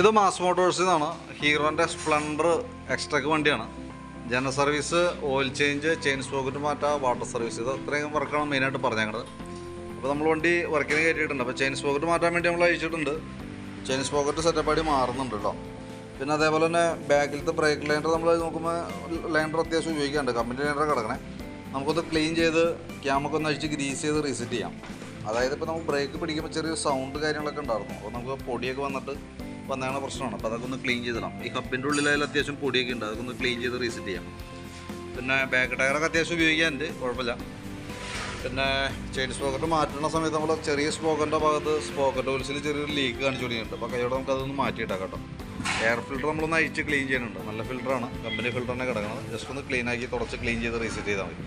ഇത് മാസ് മോട്ടോഴ്സിൽ നിന്നാണ് ഹീറോന്റെ സ്പ്ലൻഡർ എക്സ്ട്രക്ക് വണ്ടിയാണ്. General service oil change chain sprocket മാറ്റുക വാട്ടർ സർവീസ്. ഇത് അത്രയും വർക്കാണ് മെയിനായിട്ട് പറഞ്ഞേക്കുന്നത് അപ്പോൾ നമ്മൾ വണ്ടി വർക്കിന് കയറ്റിയിട്ടുണ്ട്. അപ്പോൾ ചെയിൻ സ്പോക്കറ്റ് മാറ്റാൻ വേണ്ടി നമ്മൾ അയച്ചിട്ടുണ്ട്. ചെയിൻ സ്പോക്കറ്റ് സെറ്റപ്പ് ആയിട്ട് മാറുന്നുണ്ട് കേട്ടോ പിന്നെ അതേപോലെ തന്നെ ബാക്കിലത്തെ ബ്രേക്ക് ലൈൻഡർ നമ്മൾ നോക്കുമ്പോൾ ലൈൻഡർ അത്യാവശ്യം ഉപയോഗിക്കാറുണ്ട് കമ്പനി ലൈൻഡർ കിടക്കണേ. നമുക്കൊന്ന് ക്ലീൻ ചെയ്ത് ക്യാമൊക്കെ ഒന്ന് അഴിച്ച് ഗ്രീസ് ചെയ്ത് റീസെറ്റ് ചെയ്യാം. അതായത് ഇപ്പോൾ നമുക്ക് ബ്രേക്ക് പിടിക്കുമ്പോൾ ചെറിയ സൗണ്ട് കാര്യങ്ങളൊക്കെ ഉണ്ടായിരുന്നു. അപ്പോൾ നമുക്ക് പൊടിയൊക്കെ വന്നിട്ട് വന്നതാണ് പ്രശ്നമാണ്. അപ്പോൾ അതൊക്കെ ഒന്ന് ക്ലീൻ ചെയ്തിടാം ഈ ഹബിന്റെ ഉള്ളിലായാലും അത്യാവശ്യം പൊടിയൊക്കെ ഉണ്ട്. അതൊക്കെ ഒന്ന് ക്ലീൻ ചെയ്ത് റീസെറ്റ് ചെയ്യാം. പിന്നെ ബാക്ക് ടയറൊക്കെ അത്യാവശ്യം ഉപയോഗിക്കാനുണ്ട്. കുഴപ്പമില്ല. പിന്നെ ചെയിൻ സ്പോക്കറ്റ് മാറ്റുന്ന സമയത്ത് നമ്മൾ ചെറിയ സ്പോക്കറിന്റെ ഭാഗത്ത് സ്പോക്കറ്റ് ഹോൾസിൽ ചെറിയൊരു ലീക്ക് കാണിച്ചു തുടങ്ങിയിട്ടുണ്ട് അപ്പോൾ കൈയോടെ നമുക്ക് അതൊന്ന് മാറ്റിയിട്ടാം കേട്ടോ. എയർ ഫിൽറ്റർ നമ്മളൊന്ന് അഴിച്ച് ക്ലീൻ ചെയ്യുന്നുണ്ട്. നല്ല ഫിൽറ്ററാണ് കമ്പനി ഫിൽറ്ററിനെ കിടക്കുന്നത് ജസ്റ്റ് ഒന്ന് ക്ലീൻ ആക്കി തുടച്ച് ക്ലീൻ ചെയ്ത് റീസെറ്റ് ചെയ്താൽ മതി.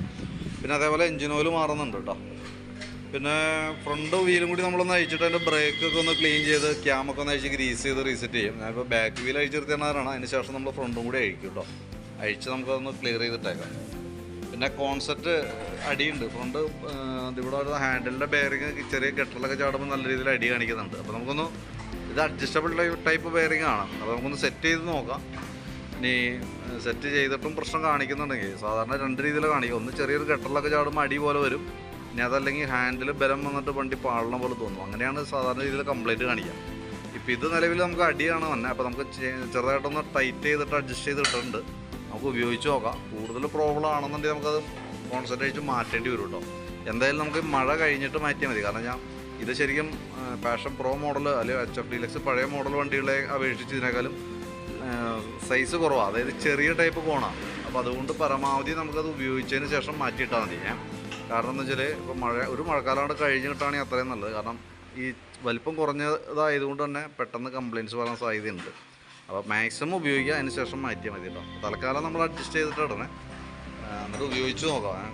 പിന്നെ അതേപോലെ എഞ്ചിൻ ഓയിൽ മാറുന്നുണ്ട് കേട്ടോ. പിന്നെ ഫ്രണ്ട് വീലും കൂടി നമ്മളൊന്ന് അഴിച്ചിട്ട് അതിന്റെ ബ്രേക്കൊക്കെ ഒന്ന് ക്ലീൻ ചെയ്ത് ക്യാമൊക്കെ ഒന്ന് അഴിച്ച് ഗ്രീസ് ചെയ്ത് റീസെറ്റ് ചെയ്യും. ഞാനിപ്പോൾ ബാക്ക് വീൽ അഴിച്ചിരുത്തിയാണ് അതിന് ശേഷം നമ്മൾ ഫ്രണ്ടും കൂടി അഴിക്കും കേട്ടോ അഴിച്ച് നമുക്കതൊന്ന് ക്ലിയർ ചെയ്തിട്ടേക്കാം. പിന്നെ കോൺസെപ്റ്റ് അടിയുണ്ട്. ഫ്രണ്ട് ഇവിടെ ഒരു ഹാൻഡിലിന്റെ ബെയറിങ് ചെറിയ കെട്ടലൊക്കെ ചാടുമ്പോൾ നല്ല രീതിയിൽ അടി കാണിക്കുന്നുണ്ട്. അപ്പോൾ നമുക്കൊന്ന് ഇത് അഡ്ജസ്റ്റബിൾ ടൈപ്പ് ബെയറിങ് ആണ്. അപ്പോൾ നമുക്കൊന്ന് സെറ്റ് ചെയ്ത് നോക്കാം. ഇനി സെറ്റ് ചെയ്തിട്ടും പ്രശ്നം കാണിക്കുന്നുണ്ടെങ്കിൽ സാധാരണ രണ്ട് രീതിയിൽ കാണിക്കും. ഒന്ന് ചെറിയൊരു കെട്ടലൊക്കെ ചാടുമ്പോൾ അടി പോലെ വരും. ഇനി അതല്ലെങ്കിൽ ഹാൻഡിൽ ബലം വന്നിട്ട് വണ്ടി പാളണ പോലെ തോന്നും. അങ്ങനെയാണ് സാധാരണ രീതിയിൽ കംപ്ലൈന്റ് കാണിക്കുക. ഇപ്പം ഇത് നിലവിൽ നമുക്ക് അടിയാണ് തന്നെ അപ്പോൾ നമുക്ക് ചെറുതായിട്ടൊന്ന് ടൈറ്റ് ചെയ്തിട്ട് അഡ്ജസ്റ്റ് ചെയ്തിട്ടുണ്ട്. നമുക്ക് ഉപയോഗിച്ച് നോക്കാം. കൂടുതൽ പ്രോബ്ലം ആണെന്നുണ്ടെങ്കിൽ നമുക്കത് കോൺസെൻട്രേറ്റ് മാറ്റേണ്ടി വരും കേട്ടോ എന്തായാലും നമുക്ക് മഴ കഴിഞ്ഞിട്ട് മാറ്റിയാൽ മതി. കാരണം ഞാൻ ഇത് ശരിക്കും പാഷൻ പ്രോ മോഡൽ അല്ലെങ്കിൽ എച്ച് എഫ് ഡീലക്സ് പഴയ മോഡൽ വണ്ടികളെ അപേക്ഷിച്ച് ഇതിനേക്കാളും സൈസ് കുറവാണ് അതായത് ചെറിയ ടൈപ്പ് കോണാണ് അപ്പോൾ അതുകൊണ്ട് പരമാവധി നമുക്കത് ഉപയോഗിച്ചതിന് ശേഷം മാറ്റിയിട്ടാൽ മതി. ഏ. കാരണം എന്ന് വെച്ചാൽ ഇപ്പോൾ മഴ ഒരു മഴക്കാലം കഴിഞ്ഞിട്ടാണെങ്കിൽ അത്രയും നല്ലത്. കാരണം ഈ വലിപ്പം കുറഞ്ഞതായതുകൊണ്ട് തന്നെ പെട്ടെന്ന് കംപ്ലയിന്റ്സ് വരാൻ സാധ്യതയുണ്ട്. അപ്പോൾ മാക്സിമം ഉപയോഗിക്കുക അതിന് ശേഷം മാറ്റിയാൽ മതി കേട്ടോ തൽക്കാലം നമ്മൾ അഡ്ജസ്റ്റ് ചെയ്തിട്ട് ഇടണേ എന്നിട്ട് ഉപയോഗിച്ച് നോക്കാം.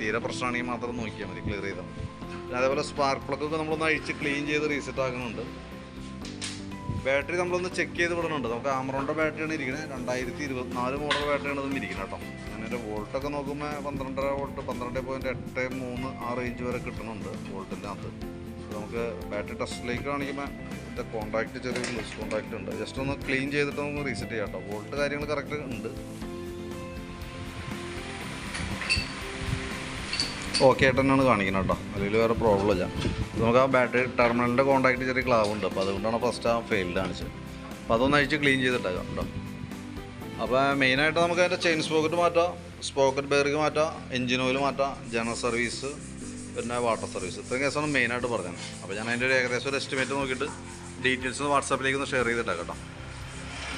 തീരെ പ്രശ്നമാണെങ്കിൽ മാത്രം നോക്കിയാൽ മതി ക്ലിയർ ചെയ്താൽ മതി. പിന്നെ അതേപോലെ സ്പാർക്ക് പ്ലഗൊക്കെ നമ്മളൊന്ന് അഴിച്ച് ക്ലീൻ ചെയ്ത് റീസെറ്റ് ആക്കുന്നുണ്ട്. ബാറ്ററി നമ്മളൊന്ന് ചെക്ക് ചെയ്ത് വിടണുണ്ട്. നമുക്ക് ആമറോണിന്റെ ബാറ്ററിയാണ് ഇരിക്കുന്നത് രണ്ടായിരത്തി ഇരുപത്തിനാല് മോഡൽ ബാറ്ററിയാണ് ഇതും ഇരിക്കുന്നത് കേട്ടോ. അങ്ങനെ വോൾട്ടൊക്കെ നോക്കുമ്പോൾ പന്ത്രണ്ടര വോൾട്ട് പന്ത്രണ്ട് പോയിന്റ് എട്ട് മൂന്ന് ആ റേഞ്ച് വരെ കിട്ടുന്നുണ്ട് അപ്പോൾ നമുക്ക് ബാറ്ററി ടെസ്റ്റിലേക്ക് കാണിക്കുമ്പോൾ ഇതിന്റെ കോൺടാക്റ്റ് ചെറിയൊരു ലൂസ് കോൺടാക്റ്റ് ഉണ്ട്. ജസ്റ്റ് ഒന്ന് ക്ലീൻ ചെയ്തിട്ട് നമുക്ക് റീസെറ്റ് ചെയ്യാം കേട്ടോ. വോൾട്ട് കാര്യങ്ങൾ കറക്റ്റ് ഉണ്ട്. ഓക്കെ ആയിട്ട് തന്നെയാണ് കാണിക്കുന്നത് കേട്ടോ. അല്ലെങ്കിൽ വേറെ പ്രോബ്ലം ഇല്ല. നമുക്ക് ആ ബാറ്ററി ടെർമിനലിന്റെ കോൺടാക്റ്റ് ചെറിയ ക്ലാവ് ഉണ്ട്. അപ്പോൾ അതുകൊണ്ടാണ് ഫസ്റ്റ് ആ ഫെയിൽഡ് കാണിച്ചത്. അപ്പോൾ അതൊന്ന് അഴിച്ച് ക്ലീൻ ചെയ്തിട്ടേക്കാം കേട്ടോ. അപ്പോൾ മെയിനായിട്ട് നമുക്ക് അതിന്റെ ചെയിൻ സ്പോക്കറ്റ് മാറ്റാം. സ്പോക്കറ്റ് ബെയറിങ് മാറ്റാം. എഞ്ചിൻ ഓയിൽ മാറ്റാം. ജനറൽ സർവീസ് പിന്നെ വാട്ടർ സർവീസ് ഇത്രയും കേസാണ് മെയിനായിട്ട് പറഞ്ഞത്. അപ്പോൾ ഞാൻ അതിന്റെ ഒരു ഏകദേശം ഒരു എസ്റ്റിമേറ്റ് നോക്കിയിട്ട് ഡീറ്റെയിൽസ് വാട്സാപ്പിലേക്ക് ഒന്ന് ഷെയർ ചെയ്തിട്ടേക്കാം കേട്ടോ.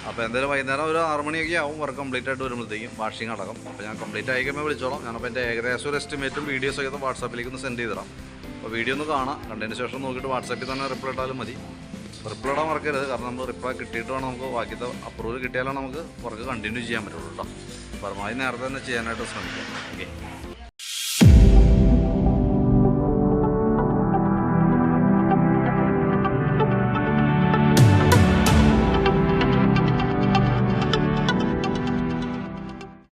അപ്പോൾ എന്തായാലും വൈകുന്നേരം ഒരു ആറ് മണിയൊക്കെ ആവും വർക്ക് കംപ്ലീറ്റ് ആയിട്ട് വരുമ്പോഴത്തേക്കും വാഷിംഗ് അടക്കം. അപ്പോൾ ഞാൻ കംപ്ലീറ്റ് ആയി കഴിയുമ്പോൾ വിളിച്ചോളാം. ഞാനപ്പോൾ എന്റെ ഏകദേശം ഒരു എസ്റ്റിമേറ്റും വീഡിയോസ് ഒക്കെ വാട്സാപ്പിലേക്ക് ഒന്ന് സെൻഡ് ചെയ്തിടാം അപ്പോൾ വീഡിയോ ഒന്ന് കാണാം. കണ്ടതിന് ശേഷം നോക്കിയിട്ട് വാട്സാപ്പിൽ തന്നെ റിപ്ലൈ ഇട്ടാലും മതി. റിപ്ലൈ ഇടാൻ മറക്കരുത്. കാരണം നമ്മൾ റിപ്ലൈ കിട്ടിയിട്ട് വേണം നമുക്ക് ബാക്കിത്തെ അപ്രൂവൽ കിട്ടിയാലാണ് നമുക്ക് വർക്ക് കണ്ടിന്യൂ ചെയ്യാൻ പറ്റുള്ളൂ കേട്ടോ പരമാവധി നേരത്തെ തന്നെ ചെയ്യാനായിട്ട് ശ്രമിക്കാം. ഓക്കെ